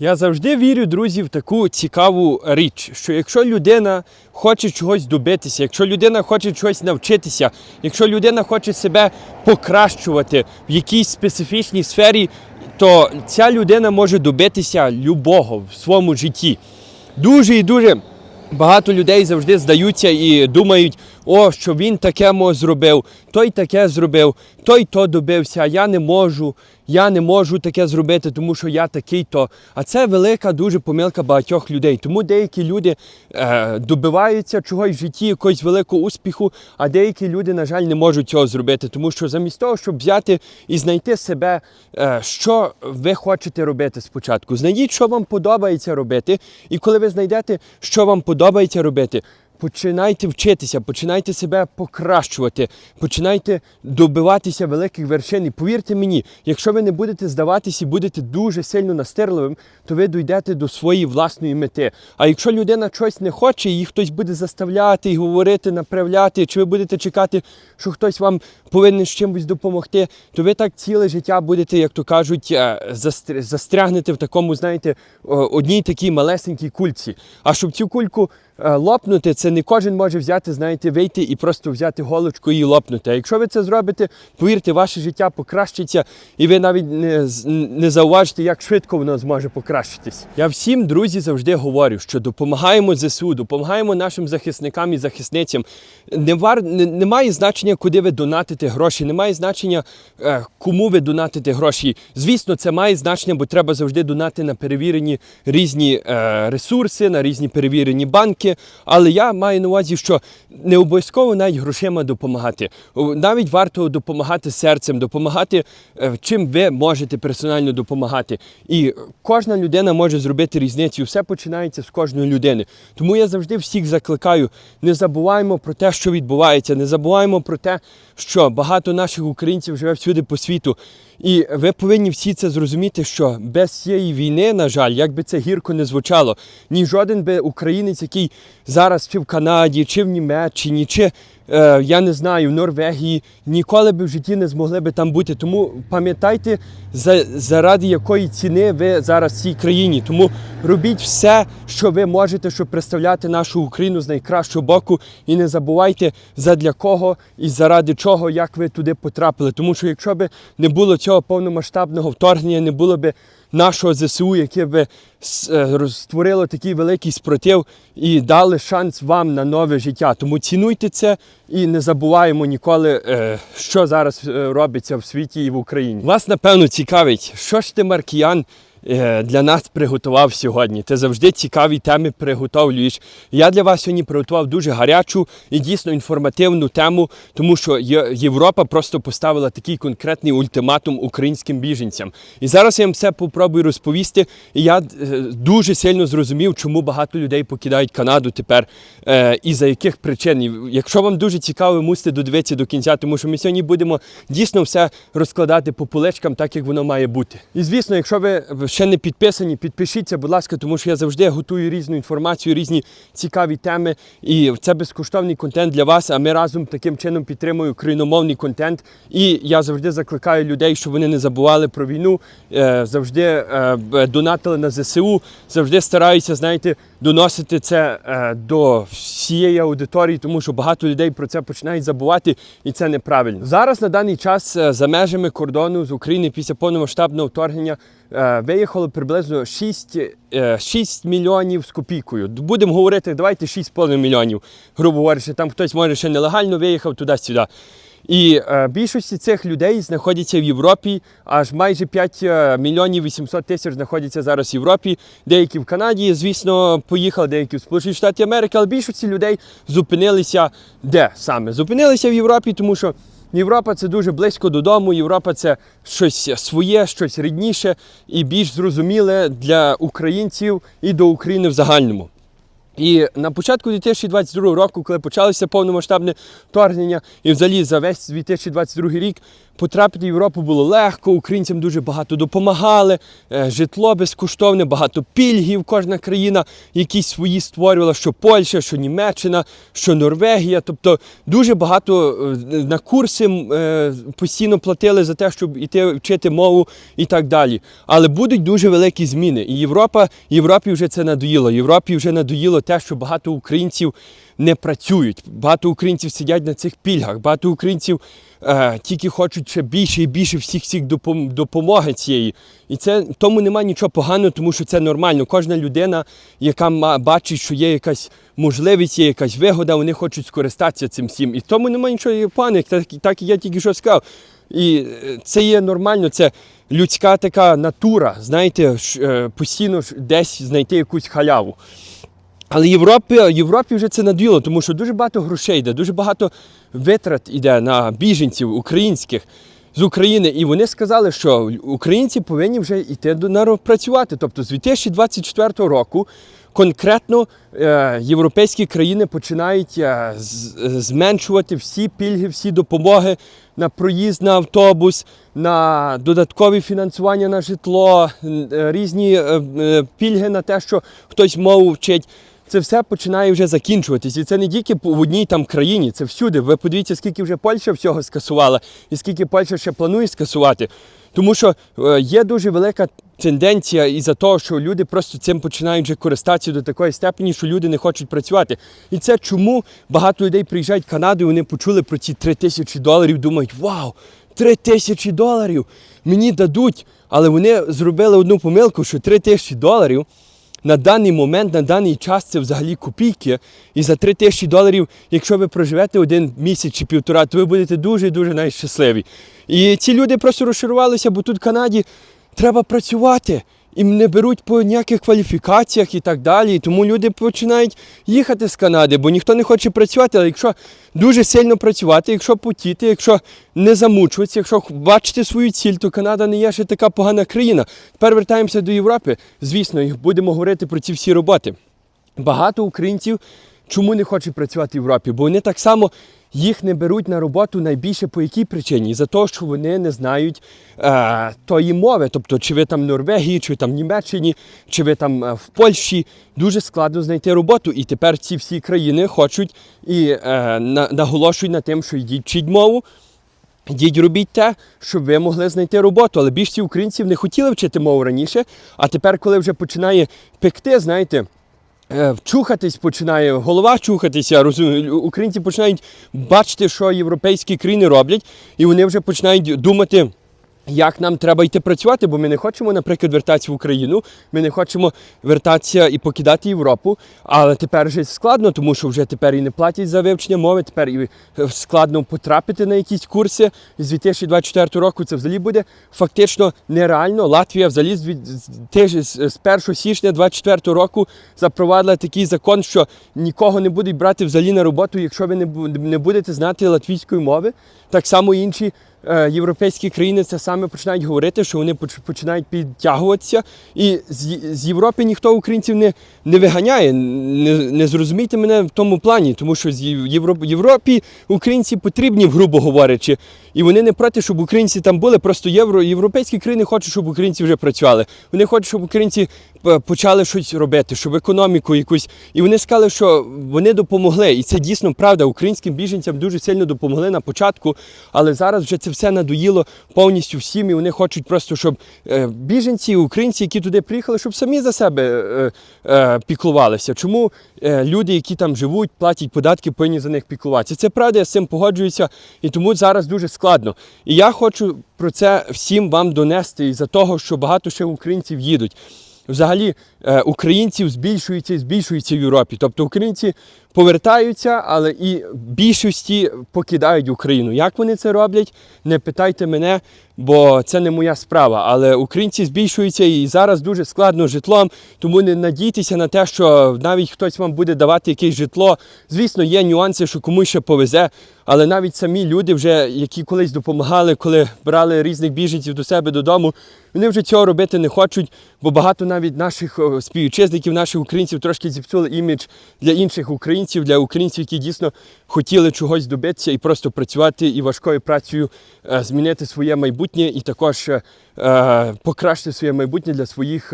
Я завжди вірю, друзі, в таку цікаву річ, що якщо людина хоче чогось добитися, якщо людина хоче чогось навчитися, якщо людина хоче себе покращувати в якійсь специфічній сфері, то ця людина може добитися любого в своєму житті. Дуже і дуже багато людей завжди здаються і думають, о, що він таке мо зробив, той таке зробив, той то добився, а я не можу, я не можу таке зробити, тому що я такий то. А це велика дуже помилка багатьох людей. Тому деякі люди е, добиваються чогось в житті, якогось великого успіху, а деякі люди, на жаль, не можуть цього зробити. Тому що замість того, щоб взяти і знайти себе, е, що ви хочете робити спочатку. Знайдіть, що вам подобається робити, і коли ви знайдете, що вам подобається робити. Починайте вчитися, починайте себе покращувати, починайте добиватися великих вершин. І повірте мені, якщо ви не будете здаватися і будете дуже сильно настирливим, то ви дійдете до своєї власної мети. А якщо людина щось не хоче, її хтось буде заставляти і говорити, направляти, чи ви будете чекати, що хтось вам повинен з чимось допомогти, то ви так ціле життя будете, як то кажуть, е, застрягнете в такому, знаєте, одній такій малесенькій кульці. А щоб цю кульку лопнути, це не кожен може взяти, знаєте, вийти і просто взяти голочку і лопнути. А якщо ви це зробите, повірте, ваше життя покращиться, і ви навіть не, не зауважите, як швидко воно зможе покращитись. Я всім, друзі, завжди говорю, що допомагаємо ЗСУ, допомагаємо нашим захисникам і захисницям. Не вар... не, немає значення, куди ви донатите гроші, немає значення, е, кому ви донатите гроші. Звісно, це має значення, бо треба завжди донати на перевірені різні е, ресурси, на різні перевірені банки. Але я маю на увазі, що не обов'язково навіть грошима допомагати. Навіть варто допомагати серцем, допомагати е, чим ви можете персонально допомагати. І кожна людина може зробити різницю. Все починається з кожної людини. Тому я завжди всіх закликаю: не забуваємо про те, що відбувається, не забуваємо про те, що багато наших українців живе всюди по світу. І ви повинні всі це зрозуміти, що без цієї війни, на жаль, як би це гірко не звучало, ні жоден би українець, який зараз чи в Канаді, чи в Німеччині, чи е, я не знаю, в Норвегії, ніколи би в житті не змогли би там бути. Тому пам'ятайте, за, заради якої ціни ви зараз в цій країні. Тому робіть все, що ви можете, щоб представляти нашу Україну з найкращого боку. І не забувайте, задля кого і заради чого, як ви туди потрапили. Тому що якщо б не було цього повномасштабного вторгнення, не було б нашого ЗСУ, яке би с- е, створило такий великий спротив і дали шанс вам на нове життя. Тому цінуйте це і не забуваємо ніколи, е, що зараз е, робиться в світі і в Україні. Вас напевно цікавить, що ж ти, Маркіян, для нас приготував сьогодні. Ти завжди цікаві теми приготовлюєш. Я для вас сьогодні приготував дуже гарячу і дійсно інформативну тему, тому що Європа просто поставила такий конкретний ультиматум українським біженцям. І зараз я вам все попробую розповісти. І я е, дуже сильно зрозумів, чому багато людей покидають Канаду тепер е, і за яких причин. Якщо вам дуже цікаво, мусите додивитися до кінця, тому що ми сьогодні будемо дійсно все розкладати по поличкам, так як воно має бути. І звісно, якщо ви ще не підписані, підпишіться, будь ласка, тому що я завжди готую різну інформацію, різні цікаві теми. І це безкоштовний контент для вас. А ми разом таким чином підтримуємо україномовний контент. І я завжди закликаю людей, щоб вони не забували про війну, е, завжди е, донатили на ЗСУ, завжди стараюся, знаєте, доносити це е, до всієї аудиторії, тому що багато людей про це починають забувати, і це неправильно. Зараз на даний час за межами кордону з України після повномасштабного вторгнення виїхало приблизно 6, е, 6 мільйонів з копійкою. Будемо говорити, давайте 6,5 мільйонів, грубо говорячи, там хтось може ще нелегально виїхав туди-сюди. І е, більшості цих людей знаходяться в Європі, аж майже 5 е, мільйонів 800 тисяч знаходяться зараз в Європі. Деякі в Канаді, звісно, поїхали, деякі в Сполучені Штати Америки, але більшості людей зупинилися де саме? Зупинилися в Європі, тому що Європа це дуже близько додому. Європа це щось своє, щось рідніше і більш зрозуміле для українців і до України в загальному. І на початку 2022 року, коли почалося повномасштабне вторгнення, і взагалі за весь 2022 рік потрапити в Європу було легко, українцям дуже багато допомагали, е, житло безкоштовне, багато пільгів. Кожна країна якісь свої створювала, що Польща, що Німеччина, що Норвегія. Тобто дуже багато е, на курси е, постійно платили за те, щоб іти вчити мову і так далі. Але будуть дуже великі зміни. І Європа, Європі вже це надоїло. Європі вже надоїло те, що багато українців не працюють. Багато українців сидять на цих пільгах, багато українців е, тільки хочуть ще більше і більше всіх всіх допомоги цієї. І це тому немає нічого поганого, тому що це нормально. Кожна людина, яка бачить, що є якась можливість, є якась вигода, вони хочуть скористатися цим всім. І тому немає нічого поганого, так, так я тільки що сказав. І е, це є нормально, це людська така натура, знаєте, е, постійно десь знайти якусь халяву. Але Європі, Європі вже це надоїло, тому що дуже багато грошей йде, дуже багато витрат йде на біженців українських з України. І вони сказали, що українці повинні вже йти до працювати. Тобто з 2024 року конкретно е, європейські країни починають е, з- зменшувати всі пільги, всі допомоги на проїзд на автобус, на додаткові фінансування на житло, е, різні е, е, пільги на те, що хтось мову вчить. Це все починає вже закінчуватись. І це не тільки в одній там країні, це всюди. Ви подивіться, скільки вже Польща всього скасувала, і скільки Польща ще планує скасувати. Тому що е, є дуже велика тенденція із-за того, що люди просто цим починають вже користатися до такої степені, що люди не хочуть працювати. І це чому багато людей приїжджають в Канаду, і вони почули про ці 3 тисячі доларів, думають, вау, 3 тисячі доларів мені дадуть. Але вони зробили одну помилку, що 3 тисячі доларів на даний момент, на даний час це взагалі копійки. І за 3 тисячі доларів, якщо ви проживете один місяць чи півтора, то ви будете дуже-дуже найщасливі. І ці люди просто розчарувалися, бо тут в Канаді треба працювати. І не беруть по ніяких кваліфікаціях і так далі. І тому люди починають їхати з Канади, бо ніхто не хоче працювати. Але якщо дуже сильно працювати, якщо потіти, якщо не замучуватися, якщо бачити свою ціль, то Канада не є ще така погана країна. Тепер вертаємося до Європи. Звісно, і будемо говорити про ці всі роботи. Багато українців чому не хочуть працювати в Європі? Бо вони так само їх не беруть на роботу найбільше по якій причині? За те, що вони не знають е, тої мови. Тобто, чи ви там в Норвегії, чи ви там в Німеччині, чи ви там е, в Польщі, дуже складно знайти роботу. І тепер ці всі країни хочуть і е, на, наголошують на тим, що йдіть вчіть мову. Йдіть робіть те, щоб ви могли знайти роботу. Але більшість українців не хотіли вчити мову раніше, а тепер, коли вже починає пекти, знаєте, вчухатись починає, голова чухатися, розумію. українці починають бачити, що європейські країни роблять, і вони вже починають думати. Як нам треба йти працювати, бо ми не хочемо, наприклад, вертатися в Україну, ми не хочемо вертатися і покидати Європу. Але тепер вже складно, тому що вже тепер і не платять за вивчення мови, тепер і е, складно потрапити на якісь курси. З 2024 року це взагалі буде фактично нереально. Латвія взагалі з, від- з- теж з з 1 січня 2024 року запровадила такий закон, що нікого не будуть брати взагалі на роботу, якщо ви не будете знати латвійської мови. Так само інші європейські країни це саме починають говорити, що вони починають підтягуватися. І з, Європи ніхто українців не, не виганяє. Не, не зрозумійте мене в тому плані, тому що з Європ, Європі українці потрібні, грубо говорячи. І вони не проти, щоб українці там були. Просто євро, європейські країни хочуть, щоб українці вже працювали. Вони хочуть, щоб українці почали щось робити, щоб економіку якусь. І вони сказали, що вони допомогли. І це дійсно правда. Українським біженцям дуже сильно допомогли на початку, але зараз вже це все надоїло повністю всім. І вони хочуть просто, щоб е, біженці, українці, які туди приїхали, щоб самі за себе е, е, піклувалися. Чому е, люди, які там живуть, платять податки, повинні за них піклуватися? Це правда, я з цим погоджуюся, і тому зараз дуже складно. І я хочу про це всім вам донести із-за того, що багато ще українців їдуть. Взагалі українців збільшується і збільшується в Європі. Тобто українці повертаються, але і більшості покидають Україну. Як вони це роблять? Не питайте мене, бо це не моя справа. Але українці збільшуються і зараз дуже складно житлом, тому не надійтеся на те, що навіть хтось вам буде давати якесь житло. Звісно, є нюанси, що комусь ще повезе. Але навіть самі люди, вже, які колись допомагали, коли брали різних біженців до себе додому, вони вже цього робити не хочуть, бо багато навіть наших е, е, співвітчизників, наших українців трошки зіпсули імідж для інших українців, для українців, які дійсно хотіли чогось добитися і просто працювати і важкою працею е, змінити своє майбутнє і також е, е, покращити своє майбутнє для своїх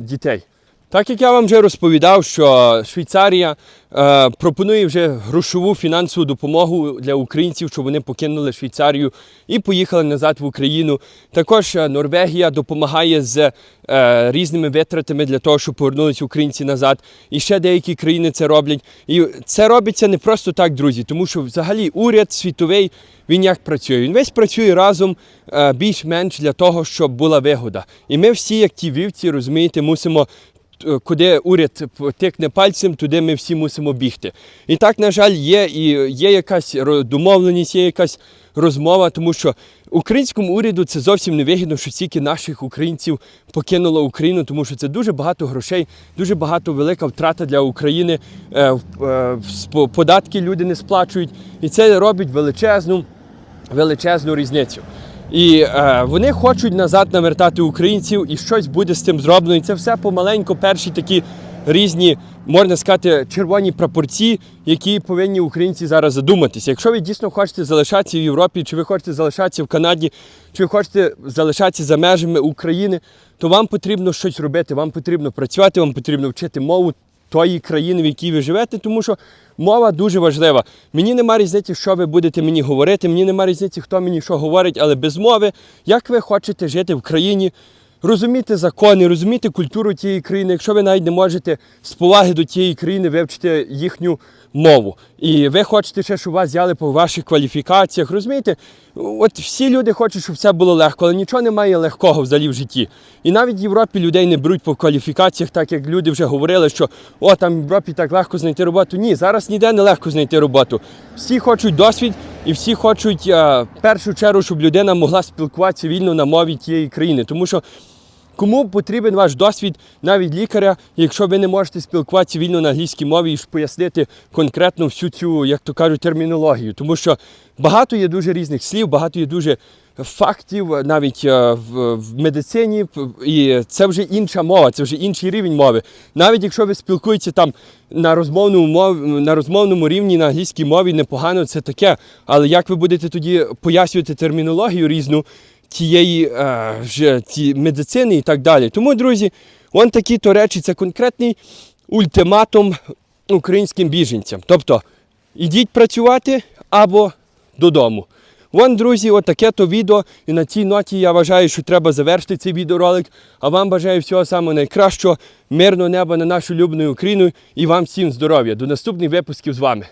дітей. Так як я вам вже розповідав, що Швейцарія е, пропонує вже грошову фінансову допомогу для українців, щоб вони покинули Швейцарію і поїхали назад в Україну. Також е, Норвегія допомагає з е, різними витратами для того, щоб повернулися українці назад. І ще деякі країни це роблять. І це робиться не просто так, друзі, тому що взагалі уряд світовий він як працює? Він весь працює разом е, більш-менш для того, щоб була вигода. І ми всі, як ті вівці, розумієте, мусимо куди уряд тикне пальцем, туди ми всі мусимо бігти. І так, на жаль, є і є якась домовленість, є якась розмова, тому що українському уряду це зовсім не вигідно, що стільки наших українців покинуло Україну, тому що це дуже багато грошей, дуже багато велика втрата для України. Е, е, Податки люди не сплачують, і це робить величезну величезну різницю. І е, вони хочуть назад навертати українців, і щось буде з цим зроблено. І це все помаленьку перші такі різні, можна сказати, червоні прапорці, які повинні українці зараз задуматися. Якщо ви дійсно хочете залишатися в Європі, чи ви хочете залишатися в Канаді, чи ви хочете залишатися за межами України, то вам потрібно щось робити, вам потрібно працювати, вам потрібно вчити мову тої країни, в якій ви живете, тому що мова дуже важлива. Мені нема різниці, що ви будете мені говорити, мені нема різниці, хто мені що говорить, але без мови, як ви хочете жити в країні, розуміти закони, розуміти культуру тієї країни, якщо ви навіть не можете з поваги до тієї країни вивчити їхню мову. І ви хочете ще, щоб вас взяли по ваших кваліфікаціях. Розумієте? От всі люди хочуть, щоб все було легко, але нічого немає легкого взагалі в житті. І навіть в Європі людей не беруть по кваліфікаціях, так як люди вже говорили, що о, там в Європі так легко знайти роботу. Ні, зараз ніде не легко знайти роботу. Всі хочуть досвід і всі хочуть е, в першу чергу, щоб людина могла спілкуватися вільно на мові тієї країни. Тому що Кому потрібен ваш досвід навіть лікаря, якщо ви не можете спілкуватися вільно на англійській мові і пояснити конкретно всю цю, як то кажуть, термінологію. Тому що багато є дуже різних слів, багато є дуже фактів навіть е, в, медицині, і це вже інша мова, це вже інший рівень мови. Навіть якщо ви спілкуєтеся там на розмовному мов, на розмовному рівні на англійській мові, непогано це таке. Але як ви будете тоді пояснювати термінологію різну? Тієї е, вже ті медицини і так далі. Тому, друзі, он такі то речі, це конкретний ультиматум українським біженцям. Тобто, ідіть працювати або додому. Вон, друзі, отаке то відео. І на цій ноті я вважаю, що треба завершити цей відеоролик. А вам бажаю всього самого найкращого, мирного неба на нашу улюблену Україну і вам всім здоров'я. До наступних випусків з вами.